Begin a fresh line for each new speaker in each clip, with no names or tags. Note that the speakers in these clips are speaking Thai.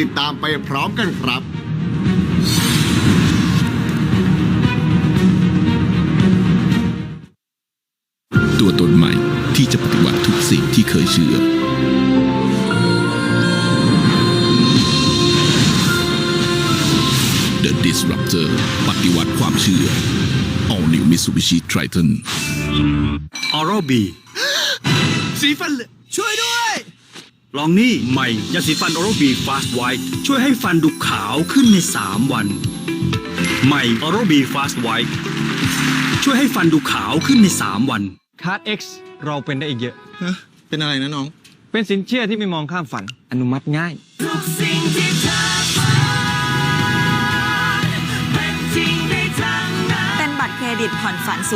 ติดตามไปพร้อมกันครับ
ตัวตนใหม่ที่จะปฏิวัติทุกสิ่งที่เคยเชื่อ The Disruptor ปฏิวัติความเชื่อ All New Mitsubishi Triton
ออโรบี
สีฟันเหลืองช่วยด้วย
ลองนี่ใหม่ยาสีฟันออโรบีฟาสต์ไวท์ช่วยให้ฟันดูขาวขึ้นใน 3 วัน ใหม่ออโรบีฟาสต์ไวท์ช่วยให้ฟันดูขาวขึ้นใน 3 วัน
คาร์ด X เราเป็นได้อีกเยอะ
ฮะเป็นอะไรนะน้อง
เป็นสินเชื่อที่ไม่มองข้ามฝัน อนุมัติง่าย
เป็นบัตรเครดิตผ่อนฝัน 0%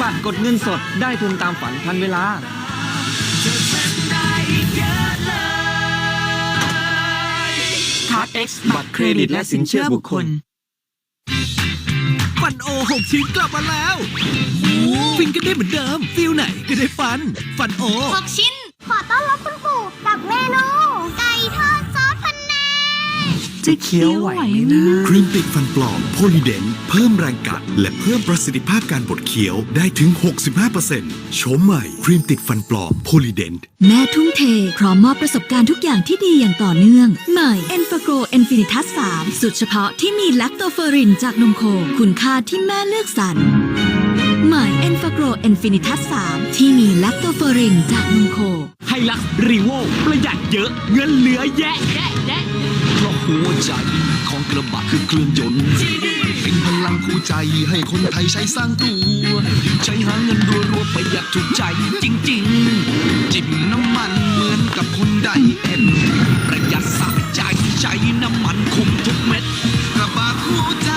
บัตรกดเงินสดได้ทุนตามฝันทันเวลา
คาร์ด X บัตรเครดิตและสินเชื่อบุคคล
ฟันโอหกชิ้นกลับมาแล้ว ฟินกันได้เหมือนเดิม ฟิลไหนก็ได้ฟัน ฟันโอ
6 ชิ้น ขอต้อนรับคุณปู่กับเมนูไก่
จะเคี้ยวไหวไหมนะ
ครีมติดฟันปลอมโพลีเดนเพิ่มแรงกัด และเพิ่มประสิทธิภาพการบดเคี้ยวได้ถึง 65%โฉมใหม่ครีมติดฟันปลอมโพลีเดน
แม่ทุ่มเท พร้อมมอบประสบการณ์ทุกอย่างที่ดีอย่างต่อเนื่อง ใหม่ e n f a g r o Infinitas 3สุดเฉพาะที่มีแลคโตเฟอรินจากนมโคคุณค่าที่แม่เลือกสรรใหม่ e n f a g r o Infinitas 3ที่มีแลคโตเฟอรินจากนมโค
ไฮลักรีโวประหยัดเยอะเงินเหลือแยะแยะแยะ
เพราะหัวใจของกระบะคือเครื่องยนต์เป็นพลังคู่ใจให้คนไทยใช้สร้างตัว ใช้หาเงินรัวๆประหยัดถูกใจจริง ๆ จิ้มน้ำมันเหมือนกับคนไดเอ็นประหยัดสะใจใช้น้ำมันคุ้มทุกเม็ดกระบะคู่ใจ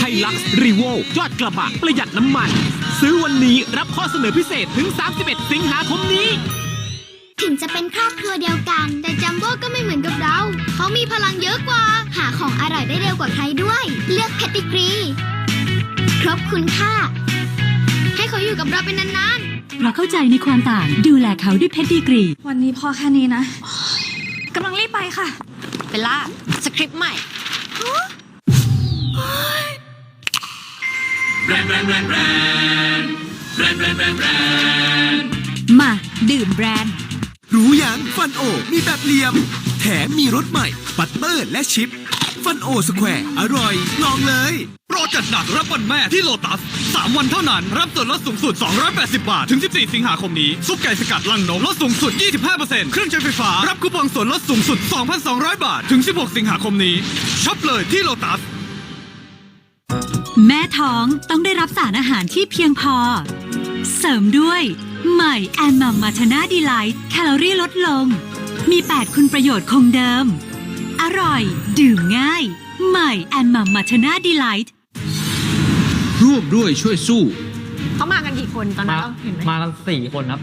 ไฮลักซ์รีโวยอดกระบะประหยัดน้ำมัน ซื้อวันนี้รับข้อเสนอพิเศษถึง 31 สิงหาคมนี้
ถึงจะเป็นครอบครัวเดียวกัน แต่จัมโบ้ก็ไม่เหมือนกับเรา เขามีพลังเยอะกว่า หาของอร่อยได้เร็วกว่าใครด้วย เลือกแพตติกรี ครบคุณค่า ให้เขาอยู่กับเราเป็นนานๆ
เพราะเข้าใจในความต่างดูแลเขาด้วยเพชรดีกรี
วันนี้พอแค่นี้นะกำลังรีบไปค่ะ
เบลล่าสคริปต์ใหม่
มา ดื่มแบรนด์
รู้ยังฟันโอ มีแบบเหลี่ยม แถมมีรสใหม่บัตเตอร์และชิป ฟันโอสแควร์ อร่อย ลองเลย โปรจัดหนักรับวันแม่ที่โลตัส 3 วันเท่านั้น รับส่วนลดสูงสุด 280 บาท ถึง 14 สิงหาคมนี้ ซุปไก่สกัดลังนมลดสูงสุด 25%เครื่องใช้ไฟฟ้า รับคูปองส่วนลดสูงสุด 2,200 บาท ถึง 16 สิงหาคมนี้ช็อปเลยที่โลตัส
แม่ท้องต้องได้รับสารอาหารที่เพียงพอ เสริมด้วย ใหม่แอนมัมมาชนาดีไลท์แคลอรี่ลดลง มี 8 คุณประโยชน์คงเดิม อร่อย ดื่มง่าย ใหม่แอนมัมมาชนาดีไลท์
ร่วมด้วยช่วยสู้
เขามากันกี่คนตอนนั้นเราเห็นไหม
มากันสี่คนครับ